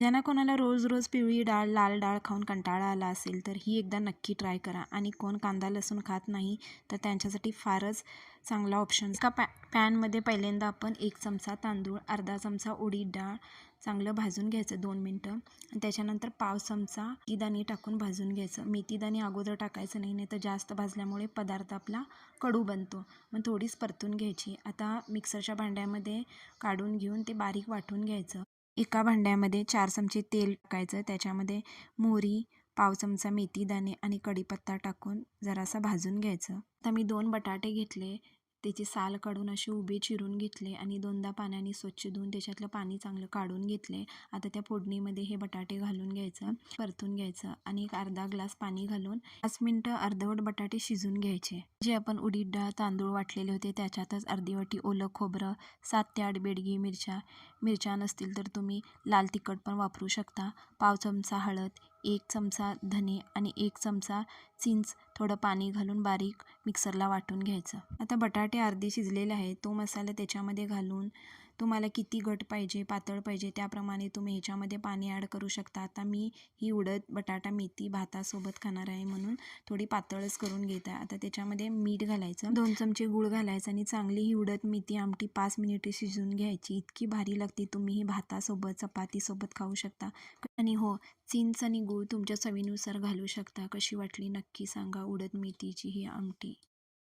ज्यांना कोणाला रोज रोज पिवळी डाळ लाल डाळ खाऊन कंटाळा आला असेल तर ही एकदा नक्की ट्राय करा. आणि कोण कांदा लसूण खात नाही तर त्यांच्यासाठी फारच चांगला ऑप्शन का पॅ पॅनमध्ये पहिल्यांदा आपण एक चमचा तांदूळ अर्धा चमचा उडीद डाळ चांगलं भाजून घ्यायचं दोन मिनटं. आणि त्याच्यानंतर पाव चमचा मेथीदाणे टाकून भाजून घ्यायचं. मेथीदाणे अगोदर टाकायचं नाही नाही तर जास्त भाजल्यामुळे पदार्थ आपला कडू बनतो. मग थोडीच परतून घ्यायची. आता मिक्सरच्या भांड्यामध्ये काढून घेऊन ते बारीक वाटून घ्यायचं. एका भांड्यामध्ये चार चमचे तेल टाकायचं. त्याच्यामध्ये मोहरी पाव चमचा मेथीदाणे आणि कढीपत्ता टाकून जरासा भाजून घ्यायचं. आता मी दोन बटाटे घेतले. त्याची साल काढून अशी उभी चिरून घेतले आणि दोनदा पाण्याने स्वच्छ धुवून त्याच्यातलं पाणी चांगलं काढून घेतले. आता त्या फोडणीमध्ये हे बटाटे घालून घ्यायचं परतून घ्यायचं आणि एक अर्धा ग्लास पाणी घालून पाच मिनटं अर्धवट बटाटे शिजून घ्यायचे. जे आपण उडीद डाळ तांदूळ वाटलेले होते त्याच्यातच अर्धी वाटी ओलं खोबरं सात ते आठ बेडगी मिरच्या मिरच्या नसतील तर तुम्ही लाल तिखट पण वापरू शकता. पाव चमचा हळद एक चमचा धने आणि एक चमचा चिंच थोडं पाणी घालून बारीक मिक्सरला वाटून घ्यायचं. आता बटाटे अर्धे शिजलेले आहे तो मसाला त्याच्यामध्ये घालून तुम्हाला किती घट पाहिजे पातळ पाहिजे त्याप्रमाणे तुम्ही ह्याच्यामध्ये पाणी ॲड करू शकता. आता मी ही उडद बटाटा मेथी भातासोबत खाणार आहे म्हणून थोडी पातळच करून घेत आहे. आता त्याच्यामध्ये मीठ घालायचं. दोन चमचे गूळ घालायचं आणि चांगली ही उडद मेथी आमटी पाच मिनिटे शिजवून घ्यायची. इतकी भारी लागते तुम्ही ही भातासोबत चपातीसोबत खाऊ शकता. आणि हो चिंच आणि गूळ तुमच्या चवीनुसार घालू शकता. कशी वाटली नक्की सांगा. उडद मेथीची ही आमटी.